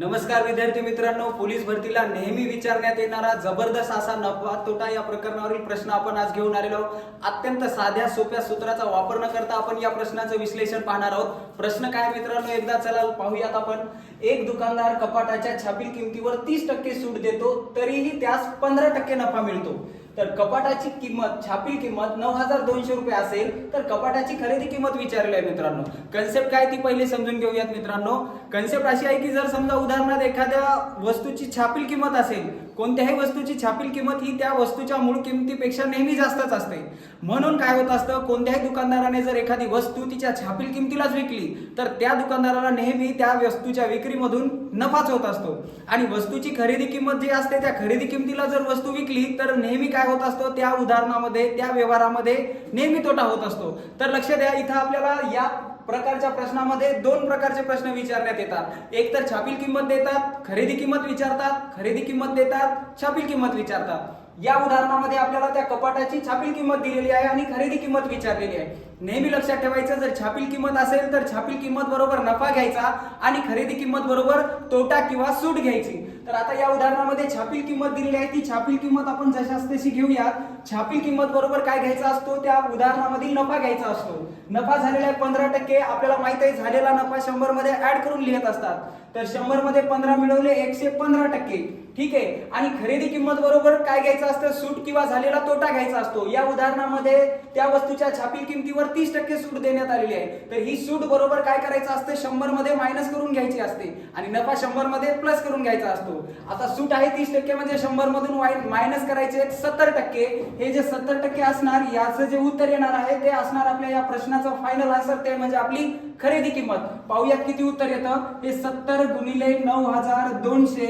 नमस्कार विद्यार्थी मित्रांनो पोलीस भरतीला नेहमी विचारण्यात येणारा जबरदस्त असा नफा तोटा या प्रकरणावरील प्रश्न आपण आज घेऊन आलेलो आहोत. अत्यंत साध्या सोप्या सूत्राचा वापर न करता आपण या प्रश्नाचं विश्लेषण पाहणार आहोत. प्रश्न काय मित्रांनो एकदा चला पाहूयात आपण. एक दुकानदार कपाटाच्या छापील किमतीवर तीस टक्के सूट देतो तरीही त्यास पंधरा टक्के नफा मिळतो. तर कपाटाची किंमत छापील किंमत नऊ हजार दोनशे रुपये असेल तर कपाटाची खरेदी किंमत विचारली आहे मित्रांनो. कन्सेप्ट काय ती पहिले समजून घेऊयात मित्रांनो. कन्सेप्ट अशी आहे की जर समजा उदाहरणार्थ एखाद्या वस्तूची छापील किंमत असेल कोणत्याही वस्तूची छापील किंमत ही त्या वस्तूच्या मूळ किमतीपेक्षा नेहमी जास्तच असते. म्हणून काय होत असतं कोणत्याही दुकानदाराने जर एखादी वस्तू तिच्या छापील किमतीलाच विकली तर त्या दुकानदाराला नेहमी त्या वस्तूच्या विक्रीमधून नफाच होत असतो. आणि वस्तूची खरेदी किंमत जी असते त्या खरेदी किमतीला जर वस्तू विकली तर नेहमी काय होत असतो त्या उदाहरणामध्ये त्या व्यवहारामध्ये नेहमी तोटा होत असतो. तर लक्ष द्या इथं आपल्याला या प्रकारच्या प्रश्नामध्ये दोन प्रकारचे प्रश्न विचारण्यात येतात. एक तर छापील किंमत देतात खरेदी किंमत विचारतात खरेदी किंमत देतात छापील किंमत विचारतात. या उदाहरणामध्ये आपल्याला त्या कपाटाची छापील किंमत दिलेली आहे आणि खरेदी किंमत विचारलेली आहे. नेहमी लक्षात ठेवायचं जर छापील किंमत असेल तर छापील किंमत बरोबर नफा घ्यायचा आणि खरेदी किंमत बरोबर तोटा किंवा सूट घ्यायची. तर आता या उदाहरणामध्ये छापील किंमत दिलेली आहे ती छापील किंमत आपण जशाच तशी घेऊयात. छापील किंमत बरोबर काय घ्यायचा असतो? त्या उदाहरणामधील नफा घ्यायचा असतो. नफा झालेला आहे पंधरा टक्के आपल्याला माहीत आहे झालेला नफा शंभरमध्ये ऍड करून लिहित असतात. तर शंभरमध्ये पंधरा मिळवले एकशे पंधरा टक्के. ठीक आहे? आणि खरेदी किंमत बरोबर काय घ्यायचं असतं सूट किंवा झालेला तोटा घ्यायचा असतो. या उदाहरणामध्ये त्या वस्तूच्या छापील किमतीवर तीस टक्के सूट देण्यात आलेली आहे. तर ही सूट बरोबर काय करायचं असतं? शंभरमध्ये मायनस करून घ्यायची असते आणि नफा शंभरमध्ये प्लस करून घ्यायचा असतो. आता सूट आहे तीस टक्के म्हणजे शंभर मधून मायनस करायचे सत्तर टक्के. हे जे सत्तर टक्के असणार याचं जे उत्तर येणार आहे ते असणार आपल्या या प्रश्नाचं फायनल आन्सर ते म्हणजे आपली खरेदी किंमत. पाहूयात किती उत्तर येतं. हे सत्तर गुणिले नऊ हजार दोनशे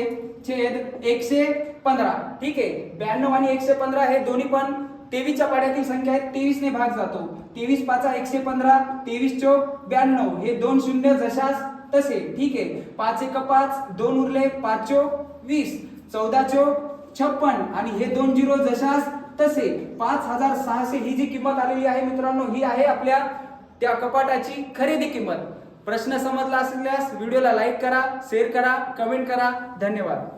छेद एकशे पंधरा. ठीक आहे. ब्याण्णव आणि एकशे पंधरा हे दोन्ही पण तेवीसच्या पाड्यातील संख्या आहे तेवीस ने भाग जातो. तेवीस पाचा एकशे पंधरा तेवीस चोक ब्याण्णव. हे दोन शून्य जशास तसे. ठीक आहे. पाच एक पाच दोन उरले पाच चोक वीस. चौदा चोक छप्पन. आणि हे दोन झिरो जशास तसे. पाच हजार सहाशे ही जी किंमत आलेली आहे मित्रांनो ही आहे आपल्या त्या कपाटाची खरेदी किंमत. प्रश्न समजला असल्यास व्हिडिओला लाईक करा शेअर करा कमेंट करा. धन्यवाद.